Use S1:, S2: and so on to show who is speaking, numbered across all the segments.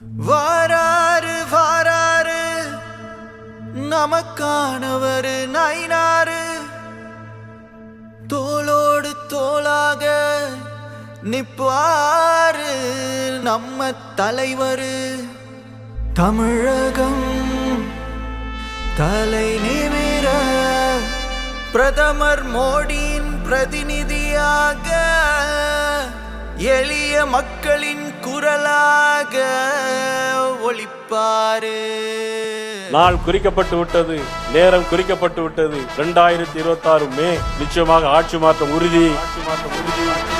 S1: வாராரு வாராரு. நமக்கானவர் நைனாரு தோளோடு தோளாக நிப்பாரு நம்ம தலைவர். தமிழகம் தலை நிமிர பிரதமர் மோடியின் பிரதிநிதியாக எளிய மக்களின் குரலா ஒளிப்பாரு.
S2: நாள் குறிக்கப்பட்டு விட்டது நேரம் குறிக்கப்பட்டு விட்டது. இரண்டாயிரத்தி இருபத்தி ஆறு மே நிச்சயமாக ஆட்சி மாற்றம் உறுதி ஆட்சி மாற்றம் உறுதி.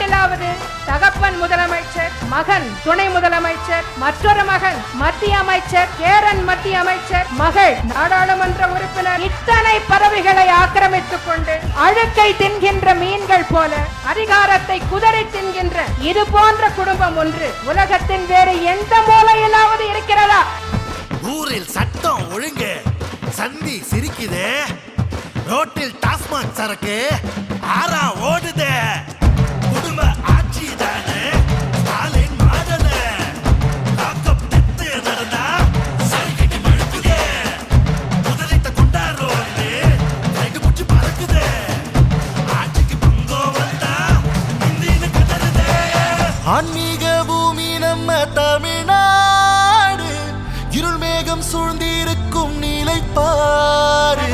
S3: நாட்டிலாவது தகப்பன் முதலமைச்சர் மகன் துணை முதலமைச்சர் மற்றொரு மகன் மத்திய அமைச்சர் கேரன் மத்திய அமைச்சர் மகள் நாடாளுமன்ற உறுப்பினர். இத்தனை பதவிகளை ஆக்கிரமித்துக் கொண்டு அழுக்கை தின்கின்ற மீன்கள் போல அதிகாரத்தை குதறி தின்கின்ற இது போன்ற குடும்பம் ஒன்று உலகத்தின் வேறு எந்த மூலையிலாவது இருக்கிறதா?
S4: ஊரில் சட்டம் ஒழுங்கு. சந்தி சிரிக்குது. ரோட்டில் டாஸ்மாக் சரக்கு. ஆறா ஓடுதே.
S1: ஆன்மீக பூமி நம்ம தமிழ்நாடு. இருள் மேகம் சூழ்ந்திருக்கும் நீலைப்பாரு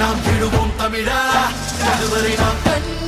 S1: நாம் விடுவோம் தமிழா இதுவரை நாம் கண்ட